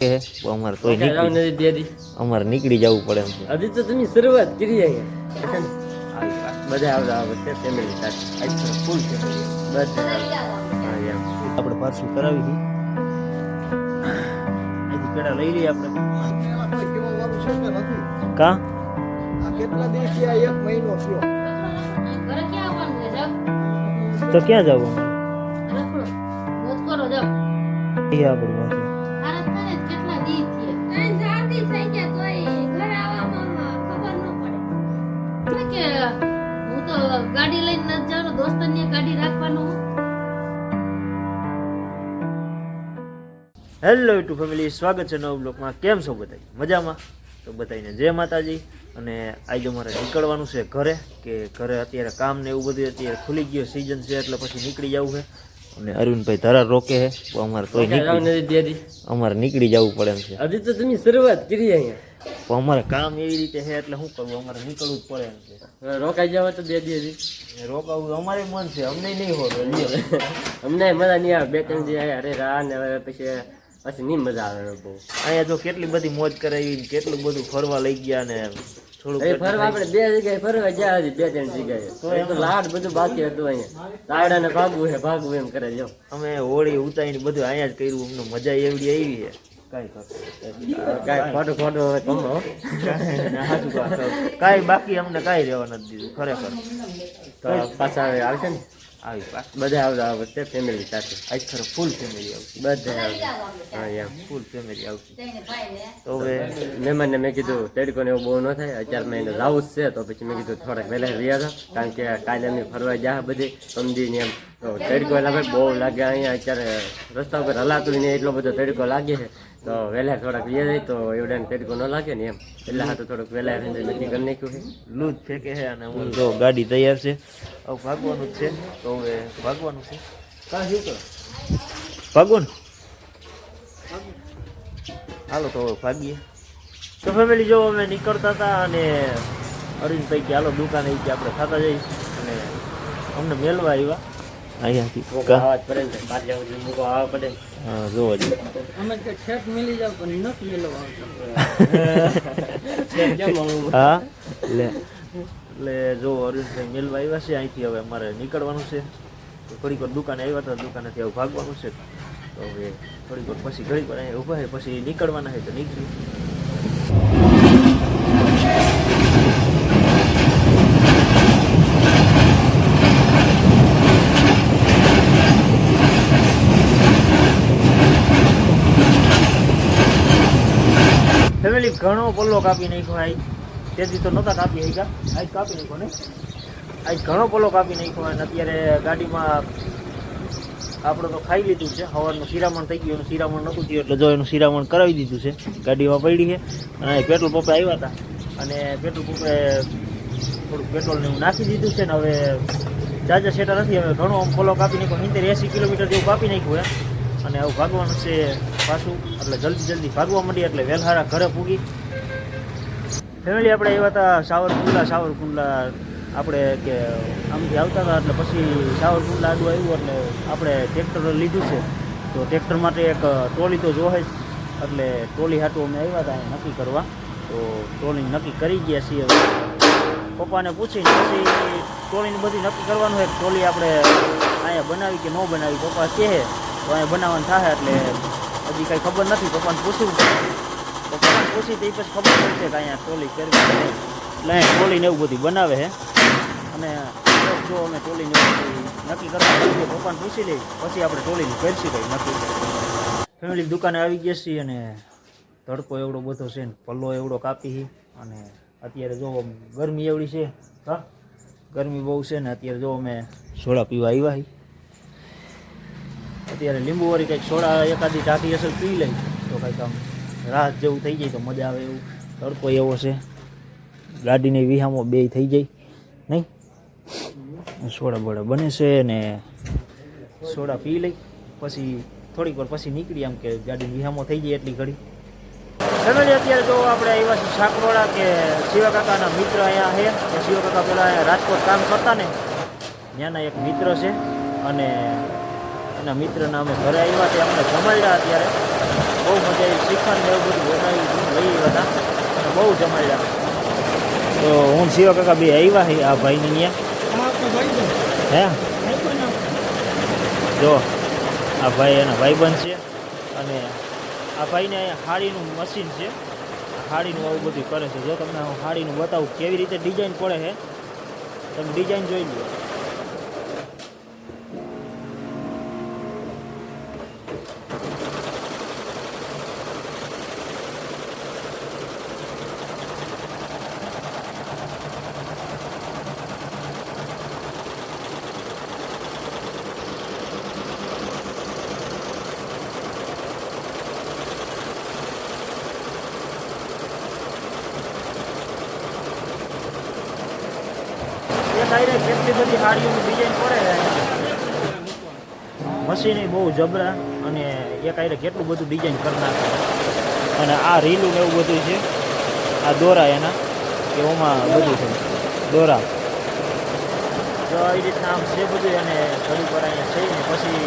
કે અમારે તો નીકળી નથી દેદી. અમારે નીકળી જવું પડે એમ. હજી તો તમે શરૂઆત કરી અહીંયા. બધા આવતા આવે ફેમિલી સાથે. ફૂલ ફેમિલી બધા આપણે પાર્સલ કરાવી હતી અહીંથી પેડા લઈ લઈએ આપણે. કા? કેટલા દિવસ એક મહિનો થયો? તો ક્યાં જવું? રખડો. મોજ કરો જાવ એ આપણું ગાડી લઈને નથી જવાનો દોસ્તની ગાડી રાખવાનું હેલો ટુ ફેમિલી સ્વાગત છે નવ બ્લોકમાં કેમ છો બધા મજામાં? તો બધાને જય માતાજી. અને આજે મારે નીકળવાનું છે ઘરે કે ઘરે અત્યારે કામ ને એવું બધું અત્યારે ખુલી ગયો સિઝન છે એટલે પછી નીકળી જવું છે. અને અરવિંદભાઈ ધરા રોકે છે તો અમારે કોઈ નથી અમારે નીકળી જવું પડે એમ છે. હજી તો તમે શરૂઆત કરી અહીંયા. અમારે કામ એવી રીતે છે એટલે શું કરવું? અમારે નીકળવું જ પડે એમ છે. રોકાઈ જવા તો બે હજી રોકાવું અમારે મન છે અમને નહીં હોત અમને મજા નહીં આવે. બે ત્રણ દિવસ અરે રા ને હવે પછી પછી નહીં મજા આવે બહુ. અહીંયા જો કેટલી બધી મોજ કરાવી કેટલું બધું ફરવા લઈ ગયા ને ફરવા આપણે બે જગ્યાએ ફરવા ગયા હજી બે ત્રણ જગ્યાએ. તો લાડ બધું બાકી હતું અહીંયા. તાયડા ને ભાગવું છે ભાગવું એમ કરે જો. અમે હોળી ઉતારીને બધું અહીંયા જ કર્યું અમને મજા એવડી આવી છે. કાંઈ કાંઈ ખોટું ખોટું હવે કાંઈ બાકી અમને કાંઈ રહેવા નથી દીધું ખરેખર. તો પાછા આવશે ને? આવી બધા આવતા આ વખતે ફેમિલી સાથે. આજ ખરે ફૂલ ફેમિલી આવશે. બધા આવશે હા યા ફૂલ ફેમિલી આવશે. જઈને ભાઈ ને તો હવે મહેમાનને મેં કીધું તડકો ને એવું બહુ ન થાય. અત્યારે મેં એને લાવું છે તો પછી મેં કીધું થોડાક વહેલા રહ્યા હતા. કારણ કે કાલે અમે ફરવા ગયા બધે સમજીને એમ. તો તડકો લાગે બહુ લાગે અહીંયા અત્યારે રસ્તા ઉપર હલાતું ને એટલો બધો તડકો લાગે છે. તો વહેલા થોડાક રહ્યા જાય, તો એવડાને તડકો ન લાગે ને એમ. એટલે હા તો થોડુંક વહેલા નક્કી કરી નાખ્યું છે. લૂજ ફેંકે છે અને હું જો ગાડી તૈયાર છે. હવે ભાગવાનું જ છે. તો હવે ભાગવાનું છે. કાં શું કરો? ભાગવું હાલો, તો ભાગીએ. તો ફેમિલી જો અમે નીકળતા હતા અને અરવિંદભાઈ કે હાલો દુકાને કે આપણે ખાતા જઈએ અને અમને મેળવા આવ્યા. અહીંયાથી હા જ જવું પડે. હા? હા? એટલે એટલે જો અરવિંદભાઈ મેલવા આવ્યા છે અહીંથી હવે અમારે નીકળવાનું છે. તો થોડીક વાર દુકાને આવ્યા હતા દુકાનેથી હવે ભાગવાનું છે. તો હવે થોડીક વાર પછી ઘડીક વાર અહીંયા ઊભા છે પછી નીકળવાના છે તો નીકળી ફેમિલી ઘણો પલ્લો કાપી નાખ્યો આજ તેથી તો નહોતા કાપી શક્યા. આજ કાપી નાખ્યો ને. આજ ઘણો પલ્લો કાપી નાખ્યો અને અત્યારે ગાડીમાં આપણે તો ખાઈ લીધું છે. હવારનું શિરામણ થઈ ગયું શિરામણ નહોતું થયું, એટલે જો એનું શિરામણ કરાવી દીધું છે. ગાડીમાં પડી છે. અને પેટ્રોલ પંપે આવ્યા હતા. અને પેટ્રોલ પંપે થોડુંક પેટ્રોલને એવું નાખી દીધું છે ને હવે જાજા સેટા નથી, હવે ઘણો આમ ફોલો કાપી નાખ્યો. સિત્તેર એંસી કિલોમીટર જેવું કાપી નાખ્યું એમ અને આવું ભાગવાનું છે પાછું. એટલે જલ્દી જલ્દી ભાગવા માંડી, એટલે વેલહારા ઘરે પૂગી. ફેમિલી આપણે આવ્યા હતા સાવરકુંડલા સાવરકુંડલા આપણે કે આમથી આવતા હતા, એટલે પછી સાવરકુંડલા આડું આવ્યું, એટલે આપણે ટ્રેક્ટર લીધું છે. તો ટ્રેક્ટર માટે એક ટોલી તો જોહે જ. એટલે ટોલી હાટું અમે આવ્યા હતા નક્કી કરવા. તો ટોલી નક્કી કરી ગયા છીએ પપ્પાને પૂછીને પછી ટોલીને બધી નક્કી કરવાનું હોય ટોલી આપણે અહીંયા બનાવી કે ન બનાવી, પપ્પા કહે, તો અહીંયા બનાવવાનું થાય એટલે હજી કાંઈ ખબર નથી પપ્પાને પૂછવું પપ્પાને પૂછી તો એ પછી ખબર પડશે કે અહીંયા ટોલી કરવી એટલે અહીંયા ટોલીને એવું બધું બનાવે છે અને જો અમે ટોલીને નક્કી કરવાનું છે પપ્પાને પૂછી લઈ પછી આપણે ટોલીની કરશી કંઈ નક્કી ફેમિલી દુકાને આવી ગયા છીએ અને તડકો એવડો બધો છે ને પલ્લો એવડો કાપી અને અત્યારે જો ગરમી એવડી છે, હા? ગરમી બહુ છે ને અત્યારે જો અમે સોડા પીવા આવ્યા છીએ. અત્યારે લીંબુવાળી કંઈક સોડા એકાદી ટાંકી અસર પી લઈ. તો કંઈક આમ રાહત જેવું થઈ જાય તો મજા આવે એવું. તડકો એવો છે. ગાડીની વિહામો બે થઈ જાય નહીં? સોડા બોડા બને છે ને સોડા પી લઈ. પછી થોડીક વાર પછી નીકળી આમ કે ગાડીની વિહામો થઈ જાય એટલી ઘડી. ફેમિલી અત્યારે જો આપણે આવ્યા છીએ સાકરોડા કે શિવા કાકાના મિત્ર અહીંયા છે. કે શિવા કાકા પેલા રાજકોટ કામ કરતા ને. ત્યાંના એક મિત્ર છે. અને એના મિત્રના અમે ઘરે આવ્યા તે અમને જમાડ્યા અત્યારે. બહુ મજા આવી શ્રીખંડ ને એવું બધું બનાવી લઈ આવ્યા હતા. અને બહુ જમાડ્યા. તો હું શિવા કાકા બે આવ્યા છે આ ભાઈની ત્યાં. હે જો આ ભાઈ એના ભાઈબંધ છે. અને આ ભાઈને અહીંયા હાડીનું મશીન છે. હાડીનું આવું બધું કરે છે. જો તમને હું હાડીનું બતાવું કેવી રીતે ડિઝાઇન પડે છે. તમે ડિઝાઇન જોઈ લો એ ડાયરેક્ટ બધી સાડીઓની ડિઝાઇન પડે મશીન બહુ જબરા અને એક આયરે કેટલું બધું ડિઝાઇન કરી નાખે અને આ રીલું એવું બધું છે. આ દોરા એના કે ઓમાં બધું છે. દોરા. તો આવી રીતના આમ છે બધું અને ઘડી પર અહીંયા ને પછી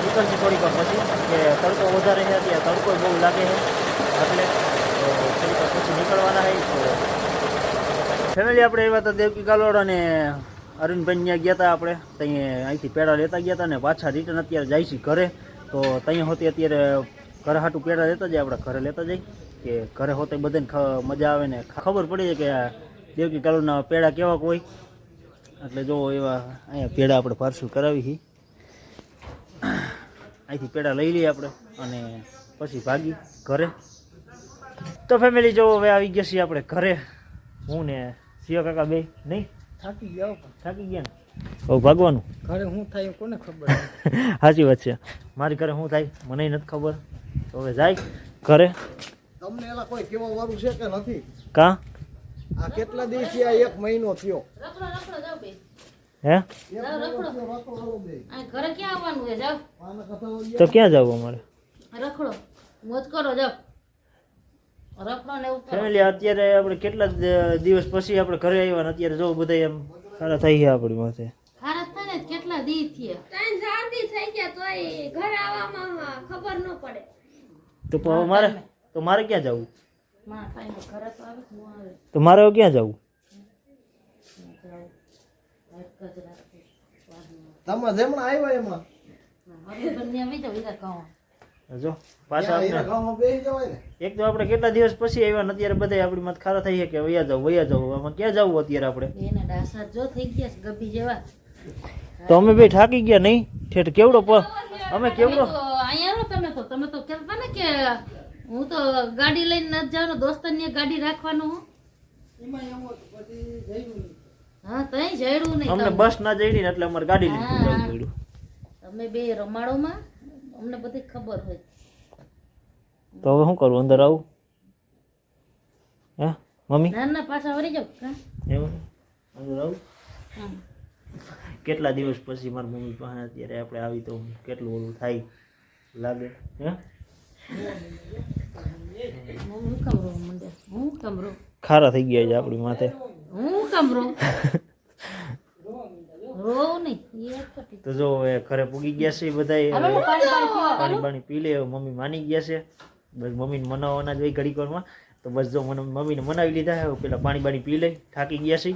નીકળશે થોડીક પછી, કે તડકો વધારે છે ત્યાં તડકો બહુ લાગે છે. એટલે તો થોડીક વાર પછી નીકળવાના છે તો ફેમિલી આપણે એવા હતા દેવકી કાલોડ અને અરુણભાઈ ત્યાં ગયા હતા આપણે. ત્યાં અહીંથી પેડા લેતા ગયા હતા ને પાછા રિટર્ન અત્યારે જાય છે ઘરે. તો ત્યાં હોતી અત્યારે ઘરે હાટું પેડા લેતા જાય, આપણે ઘરે લેતા જઈ કે ઘરે હોતે બધાને મજા આવે ને. ખબર પડી જાય કે દેવકી કાલોડના પેડા કેવા હોય? એટલે જો એવા અહીંયા પેડા આપણે પાર્સલ કરાવી છે. અહીંથી પેડા લઈ લઈએ આપણે અને પછી ભાગી ઘરે. તો ફેમિલી જો હવે આવી ગયા છીએ આપણે ઘરે. હું ને શિવ કાકા બે નહીં? થાકી ગયા થાકી ગયા ને? હવે ભાગવાનું? ઘરે શું થાય કોને ખબર? સાચી વાત છે. મારી ઘરે શું થાય મને નથી ખબર. તો હવે જાય ઘરે. તમને એલા કોઈ કેવા વારું છે કે નથી? કાં? આ કેટલા દિવસ આ એક મહિનો થયો? રખડો રખડો જાવ બે. હે? ઘરે ક્યાં આવવાનું છે? જાવ તો ક્યાં જવું અમારે? રખડો. મોજ કરો કરો ફેમિલી અત્યારે આપણે કેટલા દિવસ પછી આપણે ઘરે આવ્યા ને અત્યારે જો બધા એમ સારા થઈ ગયા આપણી માથે. કેટલા દી થયા? ત્રણ ચાર દી થઈ ગયા તોય ઘરે આવવામાં ખબર ન પડે. તો પ- મારે તો મારે ક્યાં જવું? તો ઘરે તો આવે કે ન આવે. તો મારે હવે ક્યાં જવું? તમે જેમણા આવ્યા એમાં. હવે બંને આવી જાવ ઈરા કહો જો પાછા ને. એક તો આપણે કેટલા દિવસ પછી આવ્યા ને અત્યારે બધા આપણી મત ખારા થઈ કે વયા જાવ વયા જાવ. આમાં ક્યાં જવું અત્યારે આપણે? એના ડાસા જો થઈ ગયા ગબી જેવા. તો અમે ભાઈ થાકી ગયા નહીં? ઠેઠ કેવડો અમે કેવડો? અહીંયા આવો તમે તો. તમે તો કહેતા ને કે હું તો ગાડી લઈને નથી જવાનું દોસ્તની ગાડી રાખવાનું હું. હા તઈ જઈડું નહીં અમને બસ ના જઈડી ને એટલે અમારે ગાડી લઈને. જવું પડ્યું. તમે બે રમાડોમાં. અમને બધી ખબર હોય. તો હવે શું કરવું અંદર આવું? હે? મમ્મી? ના ના પાછા વળી જાવ એવું? અંદર આવું? કેટલા દિવસ પછી મારી મમ્મી પાસે અત્યારે આપણે આવી તો કેટલું ઓલું થાય લાગે? હે? ખારા થઈ ગયા છે આપણી માથે. હું કામ રહું રોવ નહીં એ ખોટી તો જો હવે ઘરે પૂગી ગયા છે બધા પાણી પાણી પાણી પાણી પી લે મમ્મી માની ગયા છે. બસ મમ્મીને મનાવવાના જ હોય ઘડીક વારમાં. તો બસ જો મને મમ્મીને મનાવી લીધા હવે પેલા પાણી બાણી પી લઈ થાકી ગયા છે.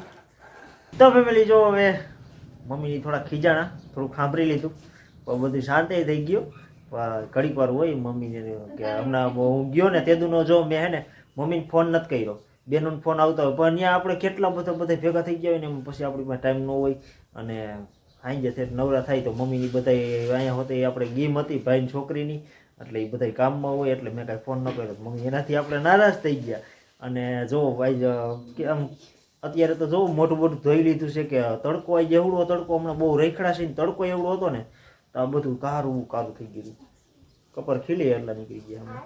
તો ફેમિલી જો હવે મમ્મીની થોડા ખીજાણા થોડું ખાંભરી લીધું. પણ બધું શાંતિ થઈ ગયું. પણ ઘડીક વાર હોય મમ્મીને કે હમણાં હું ગયો ને તેદુનો જો મેં હે ને મમ્મીને ફોન નથી કર્યો. બેનોને ફોન આવતો હોય. પણ ત્યાં આપણે કેટલા બધા બધા ભેગા થઈ ગયા હોય ને પછી આપણી પાસે ટાઈમ ન હોય. અને સાંજે તે નવરા થાય તો મમ્મીની બધા અહીંયા હોતે આપણે ગેમ હતી, ભાઈની છોકરીની. એટલે એ બધા કામમાં હોય, એટલે મેં કાંઈ ફોન ન કર્યો. મમ્મી એનાથી આપણે નારાજ થઈ ગયા. અને જો ભાઈ કે આમ, અત્યારે તો જોવું મોટું મોટું ધોઈ લીધું છે કે તડકો આ એવડો તડકો, હમણાં બહુ રેખડા છે ને તડકો એવડો હતો ને, તો આ બધું કારું કારું થઈ ગયું. કપર ખીલી એટલા નીકળી ગયા અમે.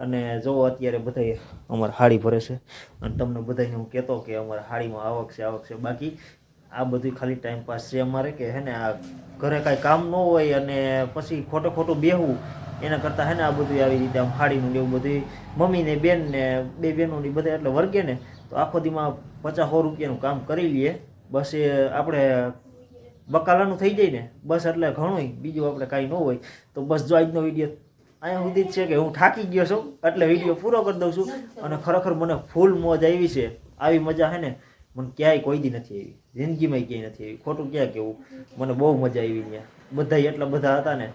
અને જો અત્યારે બધા અમારે હાડી ભરે છે. અને તમને બધાને હું કહેતો કે અમારે હાડીમાં આવક છે આવક છે બાકી. આ બધું ખાલી ટાઈમ પાસ છે અમારે કે હે ને, આ ઘરે કાંઈ કામ ન હોય અને પછી ખોટો ખોટું બેહવું, એના કરતાં હે ને આ બધું આવી રીતે આમ હાડીનું ને એવું બધું મમ્મી ને, બેન ને, બે બહેનો ને બધા એટલે વર્ગે ને, તો આખો દીમાં પચાસ સો રૂપિયાનું કામ કરી લઈએ. બસ એ આપણે બકાલાનું થઈ જાય ને, બસ એટલે ઘણું બીજું આપણે કાંઈ ન હોય. તો બસ જો આજનો વીડિયો અહીંયા સુધી જ છે કે હું થાકી ગયો છું, એટલે વીડિયો પૂરો કરી દઉં છું. અને ખરેખર મને ફૂલ મોજ આવી છે. આવી મજા છે ને મને ક્યાંય કોઈ દી નથી આવી. જિંદગીમાં ક્યાંય નથી આવી. ખોટું ક્યાં કેવું મને બહુ મજા આવી ત્યાં. બધા એટલા બધા હતા ને,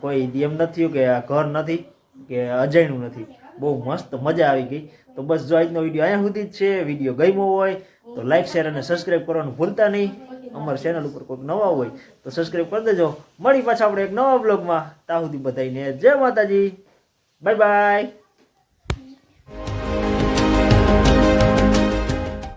કોઈ એમ નથી થયું કે આ ઘર નથી, કે અજાણ્યું નથી. બહુ મસ્ત મજા આવી ગઈ. તો બસ જો આજનો વીડિયો અહીંયા સુધી જ છે. વીડિયો ગમ્યો હોય તો લાઈક શેર અને સબસ્ક્રાઈબ કરવાનું ભૂલતા નહીં. અમારા ચેનલ ઉપર કોઈક નવા હોય તો સબસ્ક્રાઈબ કરી દેજો. મળી પાછા આપણે એક નવા બ્લોગમાં ત્યાં સુધી બધાને જય માતાજી. Bye bye